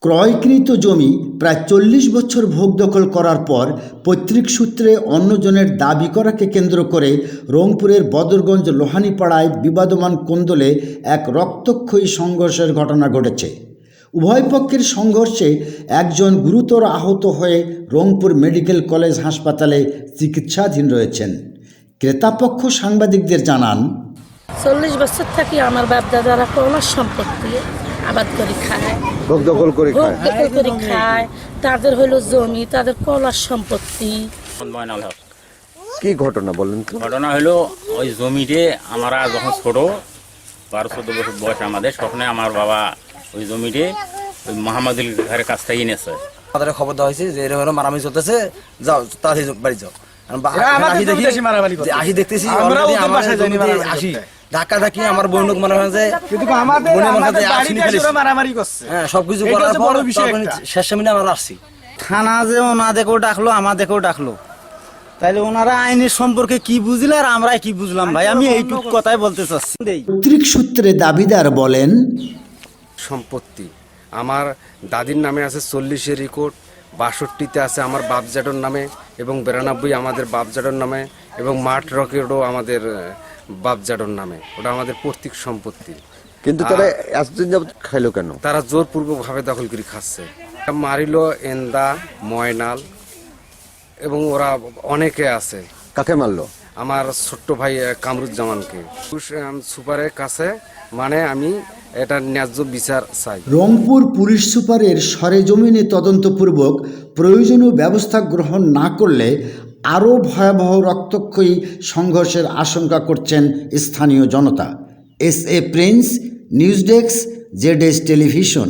ক্রয়কৃত জমি প্রায় চল্লিশ বছর ভোগ দখল করার পর পৈতৃক সূত্রে অন্যজনের দাবি করাকে কেন্দ্র করে রংপুরের বদরগঞ্জ লোহানীপাড়ায় বিবাদমান কোন্দলে এক রক্তক্ষয়ী সংঘর্ষের ঘটনা ঘটেছে। উভয় পক্ষের সংঘর্ষে একজন গুরুতর আহত হয়ে রংপুর মেডিকেল কলেজ হাসপাতালে চিকিৎসাধীন রয়েছেন। ক্রেতাপক্ষ সাংবাদিকদের জানান চল্লিশ বছর থাকি আমার বাপ দাদারা কোনো সম্পত্তি আবাদ করে খায়। ভোগ দখল করে ভোগ খায়। দখল করে খায়। তাদের হইল জমি তাদের কলার সম্পত্তি। কি ঘটনা বলেন তো? ঘটনা হলো ওই জমিতে আমরা যখন ছোট বারো চোদ্দ বছর বয়স আমাদের স্বপ্নে আমার বাবা ওই জমিতে ওই মাহমুদুল ঘরের কাছ থেকে এনেছে। আমাদের খবর দেওয়া হয়েছে যে এরকম মারামারি চলতেছে। যাও তাড়াতাড়ি বাড়ি যাও। আসি দেখি- মারামারি আসি দেখতেছি আসি। ধাক্কা ধাক্কি আমার বোনক মনে হয় কিন্তু আমাদের বোনের আমাদের বাড়িতে ফেলেছি। এসে ওরা মারামারি করছে। সবকিছু করার পর বড় বিষয় তখন একটা। শেষ সামনে আমরা আসছি। থানা যে ওনাদেরকেও ডাকলো আমাদেরকেও ডাকলো। তাইলে ওনারা আইনের সম্পর্কে কি বুঝলে আর আমরা কি বুঝলাম ভাই? আমি এইটুক কথাই বলতে চাচ্ছি। পৈতৃক সূত্রে দাবিদার বলেন সম্পত্তি। আমার দাদির নামে আছে চল্লিশের রেকর্ড বাষট্টিতে আছে আমার বাপজাডর নামে এবং বিরানব্বই আমাদের বাপজাডর নামে এবং মাঠ রকেটও আমাদের বাপজাডর নামে। ওটা আমাদের পৈতৃক সম্পত্তি। কিন্তু তারা এতদিন যাবত খাইলো কেন? তারা জোরপূর্বকভাবে দখল করে খাচ্ছে। মারিল এন্দা ময়নাল এবং ওরা অনেকে আছে। কাকে মারলো? আমার ছোট্ট ভাই কামরুজ্জামানকে। সুপারের কাছে মানে আমি এটা ন্যায্য বিচার চাই। রংপুর পুলিশ সুপারের সরেজমিনে তদন্তপূর্বক প্রয়োজনীয় ব্যবস্থা গ্রহণ না করলে আরও ভয়াবহ রক্তক্ষয়ী সংঘর্ষের আশঙ্কা করছেন স্থানীয় জনতা। S A Prince, news desk ZS television.